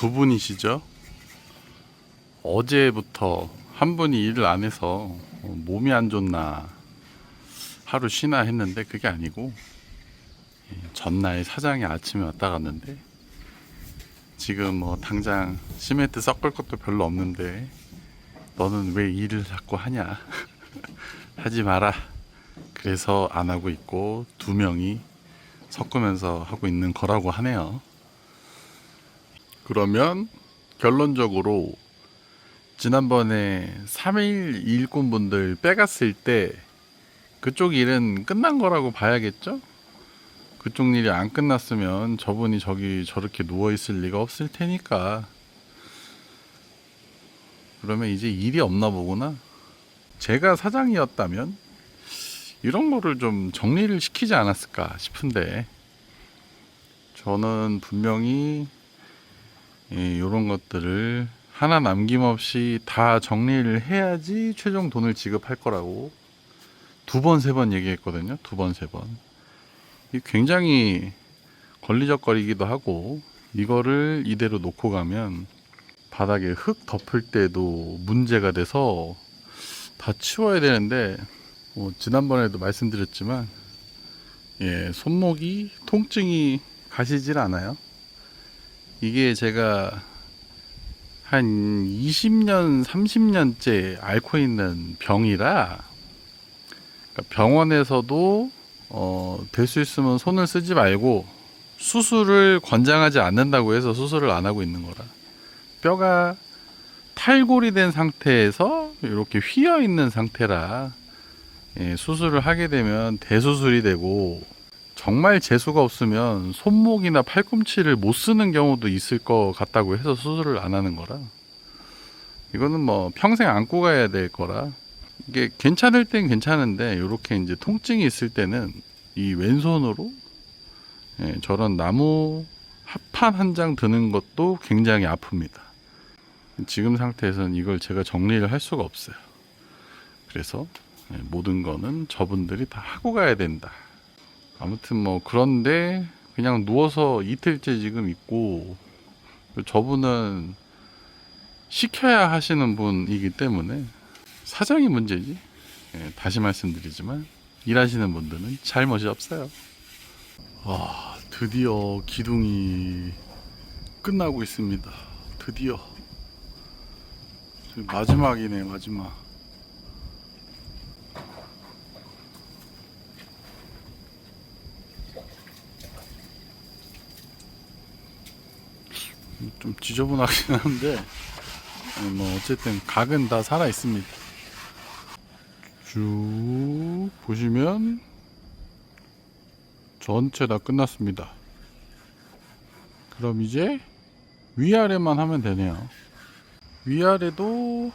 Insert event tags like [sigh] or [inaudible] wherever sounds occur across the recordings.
두 분이시죠? 어제부터 한 분이 일을 안 해서 어, 몸이 안 좋나 하루 쉬나 했는데 그게 아니고 예, 전날 사장이 아침에 왔다 갔는데 지금 뭐 당장 시멘트 섞을 것도 별로 없는데 너는 왜 일을 자꾸 하냐 [laughs] 하지 마라 그래서 안 하고 있고 두 명이 섞으면서 하고 있는 거라고 하네요. 그러면 결론적으로 지난번에 3일 일꾼분들 빼갔을 때 그쪽 일은 끝난 거라고 봐야겠죠? 그쪽 일이 안 끝났으면 저분이 저기 저렇게 누워 있을 리가 없을 테니까 그러면 이제 일이 없나 보구나. 제가 사장이었다면 이런 거를 좀 정리를 시키지 않았을까 싶은데 저는 분명히 이런 것들을 하나 남김없이 다 정리를 해야지 최종 돈을 지급할 거라고 두 번 세 번 얘기했거든요. 두 번 세 번. 이 굉장히 걸리적거리기도 하고 이거를 이대로 놓고 가면 바닥에 흙 덮을 때도 문제가 돼서 다 치워야 되는데 뭐 지난번에도 말씀드렸지만 예, 손목이 통증이 가시질 않아요. 이게 제가 한 20년, 30년째 앓고 있는 병이라 그러니까 병원에서도 어, 될 수 있으면 손을 쓰지 말고 수술을 권장하지 않는다고 해서 수술을 안 하고 있는 거라. 뼈가 탈골이 된 상태에서 이렇게 휘어 있는 상태라 예, 수술을 하게 되면 대수술이 되고 정말 재수가 없으면 손목이나 팔꿈치를 못 쓰는 경우도 있을 것 같다고 해서 수술을 안 하는 거라 이거는 뭐 평생 안고 가야 될 거라 이게 괜찮을 땐 괜찮은데 이렇게 이제 통증이 있을 때는 이 왼손으로 예, 저런 나무 합판 한 장 드는 것도 굉장히 아픕니다. 지금 상태에서는 이걸 제가 정리를 할 수가 없어요. 그래서 예, 모든 거는 저분들이 다 하고 가야 된다. 아무튼 뭐 그런데 그냥 누워서 이틀째 지금 있고 저분은 시켜야 하시는 분이기 때문에 사장이 문제지. 예, 다시 말씀드리지만 일하시는 분들은 잘못이 없어요. 아, 드디어 기둥이 끝나고 있습니다. 드디어 마지막이네 마지막. 좀 지저분하긴 한데 아니, 뭐 어쨌든 각은 다 살아 있습니다. 쭉 보시면 전체 다 끝났습니다. 그럼 이제 위아래만 하면 되네요. 위아래도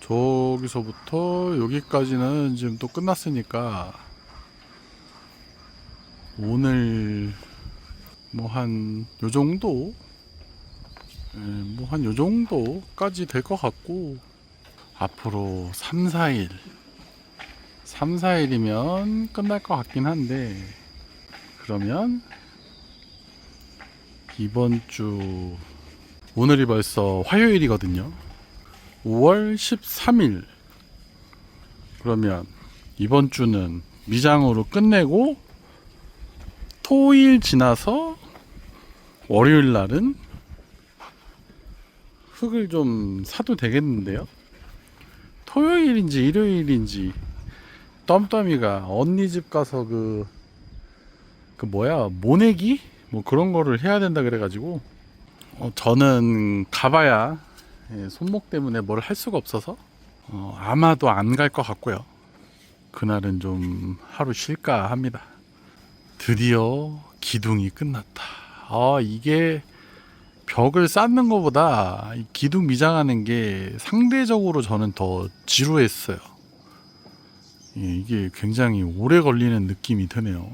저기서부터 여기까지는 지금 또 끝났으니까 오늘 뭐 한 요 정도 뭐 한 요 정도까지 될 것 같고 앞으로 3, 4일. 3, 4일이면 끝날 것 같긴 한데 그러면 이번 주 오늘이 벌써 화요일이거든요. 5월 13일. 그러면 이번 주는 미장으로 끝내고 토일 지나서 월요일 날은 흙을 좀 사도 되겠는데요 토요일인지 일요일인지 덤덤이가 언니 집 가서 그, 그 뭐야, 모내기? 뭐 그런 거를 해야 된다 그래가지고, 어, 저는 가봐야 예, 손목 때문에 뭘 할 수가 없어서, 어, 아마도 안 갈 것 같고요. 그날은 좀 하루 쉴까 합니다. 드디어 기둥이 끝났다. 아, 이게 벽을 쌓는 것보다 이 기둥 미장하는 게 상대적으로 저는 더 지루했어요. 예, 이게 굉장히 오래 걸리는 느낌이 드네요.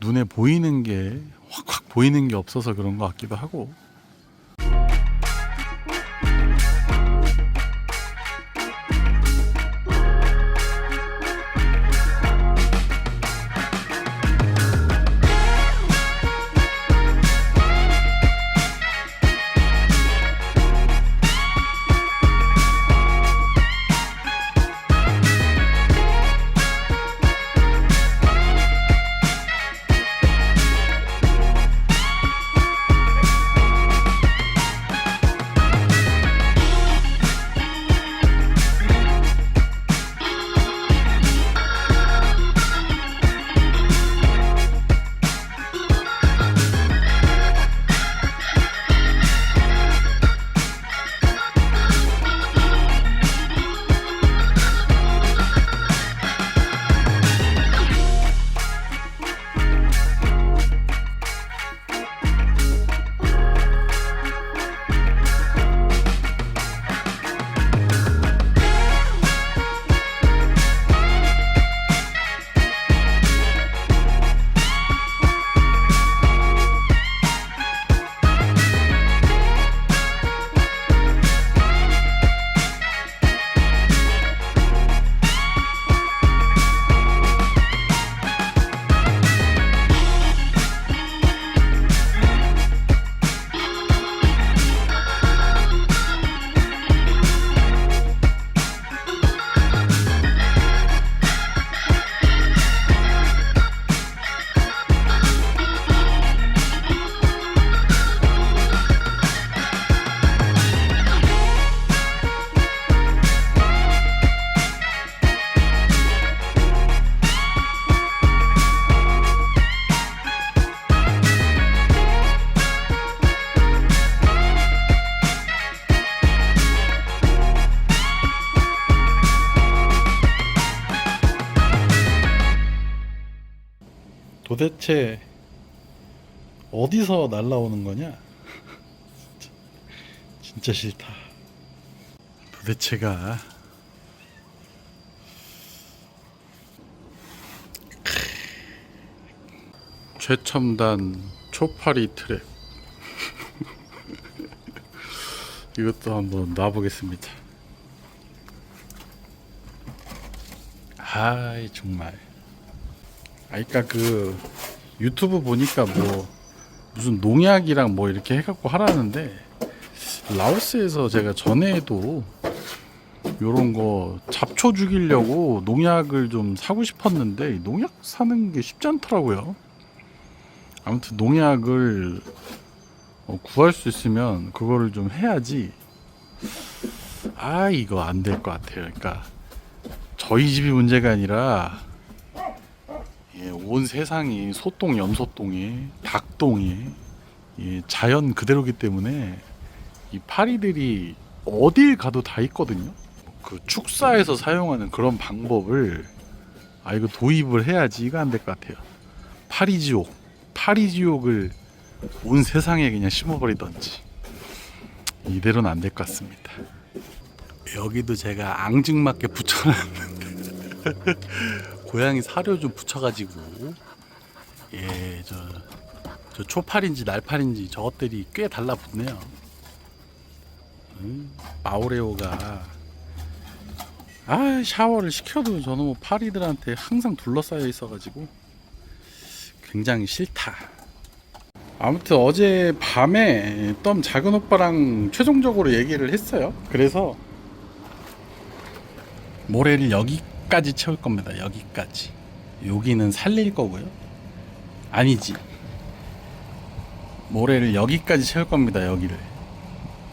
눈에 보이는 게 확확 보이는 게 없어서 그런 것 같기도 하고. 도대체 어디서 날라오는 거냐? [laughs] 진짜 싫다. 도대체가 [laughs] 최첨단 초파리 트랩 [laughs] 이것도 한번 놔보겠습니다. 아이 정말. 아이까 그 유튜브 보니까 뭐 무슨 농약이랑 뭐 이렇게 해갖고 하라는데 라오스에서 제가 전에도 요런 거 잡초 죽이려고 농약을 좀 사고 싶었는데 농약 사는 게 쉽지 않더라고요. 아무튼 농약을 어, 구할 수 있으면 그거를 좀 해야지. 아 이거 안 될 것 같아요. 그러니까 저희 집이 문제가 아니라 예, 온 세상이 소똥, 염소똥이, 닭똥이 예, 자연 그대로기 때문에 이 파리들이 어딜 가도 다 있거든요. 그 축사에서 사용하는 그런 방법을 아 이거 도입을 해야지 이거 안 될 것 같아요. 파리 지옥, 파리 지옥을 온 세상에 그냥 심어버리던지 이대로는 안 될 것 같습니다. 여기도 제가 앙증맞게 붙여놨는데 고양이 사료 좀 붙여가지고 예 저 저 초팔인지 날팔인지 저것들이 꽤 달라붙네요. 음, 마오레오가 아 샤워를 시켜도 저는 뭐 파리들한테 항상 둘러싸여 있어가지고 굉장히 싫다. 아무튼 어제 밤에 떤 작은 오빠랑 최종적으로 얘기를 했어요. 그래서 모래를 여기 까지 채울 겁니다. 여기까지. 여기는 살릴 거고요. 아니지. 모래를 여기까지 채울 겁니다. 여기를.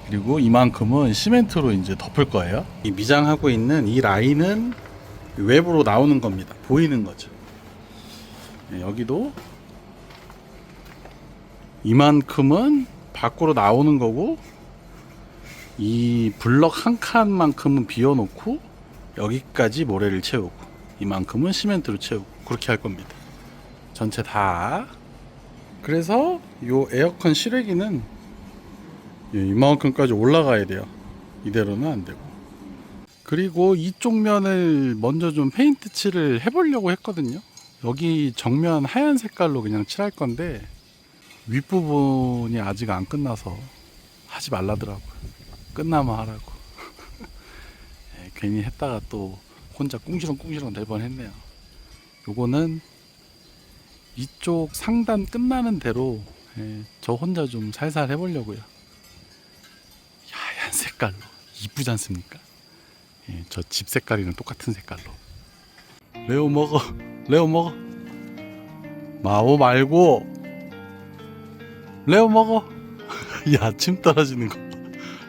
그리고 이만큼은 시멘트로 이제 덮을 거예요. 이 미장하고 있는 이 라인은 외부로 나오는 겁니다. 보이는 거죠. 네, 여기도 이만큼은 밖으로 나오는 거고 이 블럭 한 칸만큼은 비워놓고 여기까지 모래를 채우고 이만큼은 시멘트로 채우고 그렇게 할 겁니다. 전체 다. 그래서 요 에어컨 실외기는 예, 이만큼까지 올라가야 돼요. 이대로는 안 되고. 그리고 이쪽 면을 먼저 좀 페인트 칠을 해보려고 했거든요. 여기 정면 하얀 색깔로 그냥 칠할 건데 윗부분이 아직 안 끝나서 하지 말라더라고요. 끝나면 하라고. 예, 괜히 했다가 또 혼자 꿍시렁꿍시렁 될 뻔했네요. 요거는 이쪽 상단 끝나는 대로 예, 저 혼자 좀 살살 해보려고요. 하얀 색깔로 이쁘지 않습니까? 예, 저 집 색깔이랑 똑같은 색깔로. 레오 먹어, 레오 먹어. 마오 말고 레오 먹어. [laughs] 야, 침 떨어지는 거.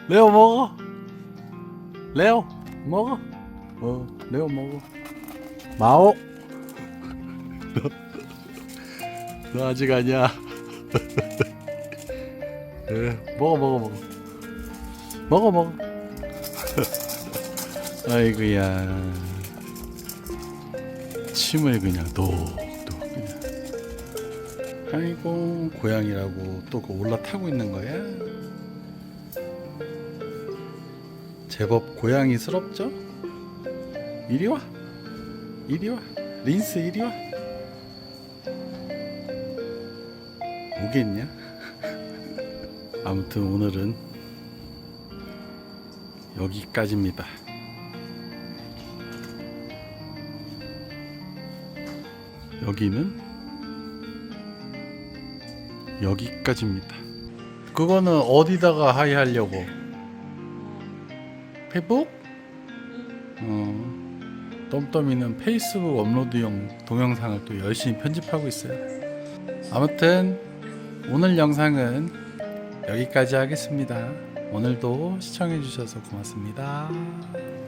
레오 먹어. 레오 먹어. 어, 레오 먹어. 마오. [laughs] 너 아직 아니야. 예, [laughs] 먹어 먹어 먹어. 먹어 먹어. [laughs] 아이고야. 침을 그냥 똑똑 그냥. 아이고 고양이라고 또그 올라타고 있는 거야? 제법 고양이스럽죠? 이리 와. 이리 와. 린스 이리 와. 오겠냐? [laughs] 아무튼 오늘은 여기까지입니다. 여기는 여기까지입니다. 그거는 어디다가 하이하려고? 페북? 어, 똠똠이는 페이스북 업로드용 동영상을 또 열심히 편집하고 있어요. 아무튼 오늘 영상은 여기까지 하겠습니다. 오늘도 시청해주셔서 고맙습니다.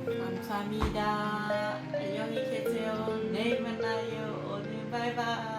감사합니다. 안녕히 계세요. 내일 만나요. 오늘 바이바이.